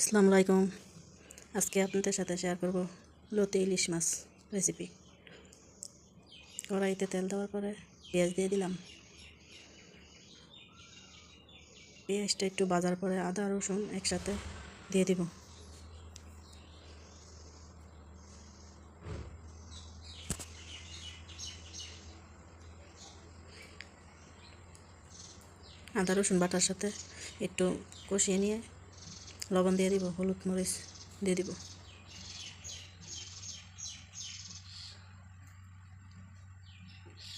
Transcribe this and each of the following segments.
আসসালামু আলাইকুম। আজকে আপনাদের সাথে শেয়ার করব লতি ইলিশ মাছ রেসিপি কড়াইতে তেল দেওয়ার পরে পেঁয়াজ দিয়ে দিলাম। পেঁয়াজটা একটু বাজার পরে আদা, রসুন একসাথে দিয়ে দিব। আদা, রসুন বাটার সাথে একটু কষিয়ে নিয়ে লবণ দিয়ে দিব হলুদ মরিচ দিয়ে দিব।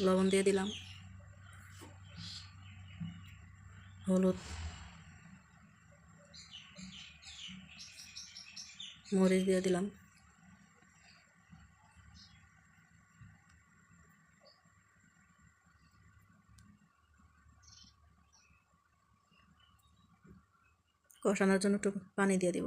লবণ দিয়ে দিলাম। হলুদ মরিচ দিয়ে দিলাম। কষানোর জন্য একটু পানি দিয়ে দিব।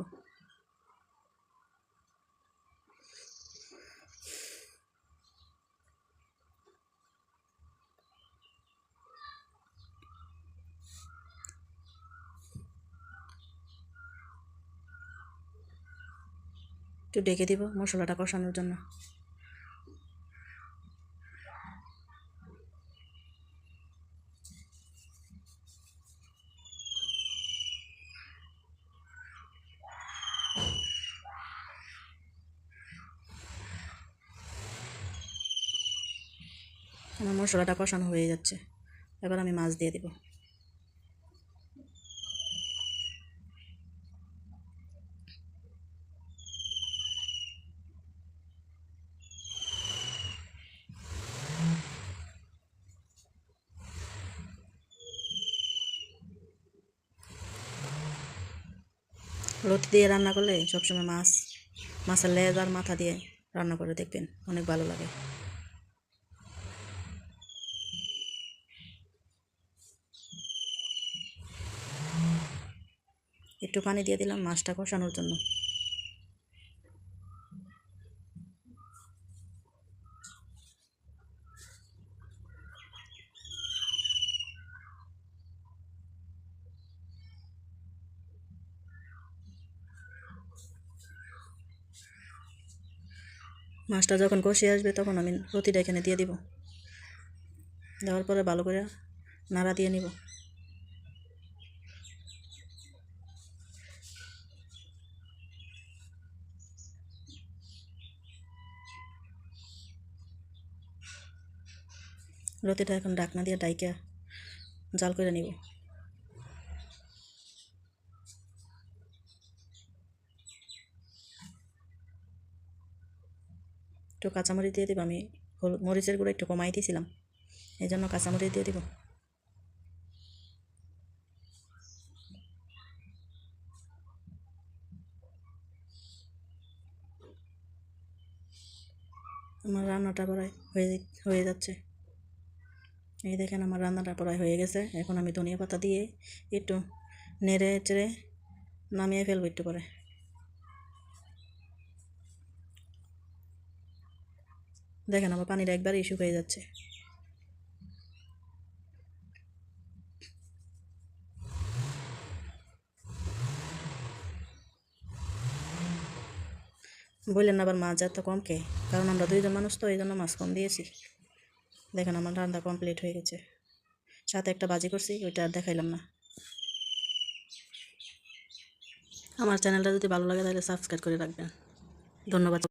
একটু ডেকে দিব মশলাটা কষানোর জন্য। আমার মশলাটা কষানো হয়ে যাচ্ছে? এবার আমি মাছ দিয়ে দিব। লতি দিয়ে রান্না করলে সবসময় মাছ, মাছের লেজ আর মাথা দিয়ে রান্না করে দেখবেন অনেক ভালো লাগে। একটু পানি দিয়ে দিলাম মাছটা কষানোর জন্য। মাছটা যখন কষিয়ে আসবে তখন আমি রতিটা এখানে দিয়ে দিব। দেওয়ার পরে ভালো করে নাড়া দিয়ে নিব। রতিটা এখন ডাকনা দিয়ে ডাইকা জাল করে নিব। একটু কাঁচামরিচ দিয়ে দিব, আমি হলুদ মরিচের গুঁড়ো একটু কমাই দিয়েছিলাম এই জন্য কাঁচামরিচ দিয়ে দিব। আমার রান্নাটা প্রায় হয়ে হয়ে যাচ্ছে। এই দেখেন আমার রান্নাটা প্রায় হয়ে গেছে। এখন আমি ধনিয়া পাতা দিয়ে একটু নেড়ে চেড়ে নামিয়ে ফেলব একটু পরে। দেখেন আমার পানিটা একবারই শুকিয়ে যাচ্ছে। বললেন আবার মাছ এত কম কে? কারণ আমরা দুইজন মানুষ তো, এই জন্য মাছ কম দিয়েছি। দেখেন আমার রান্না কমপ্লিট হয়ে গেছে। সাথে একটা বাজি করছি, ওইটা আর দেখাইলাম না। আমার চ্যানেলটা যদি ভালো লাগে তাহলে সাবস্ক্রাইব করে রাখবেন। ধন্যবাদ।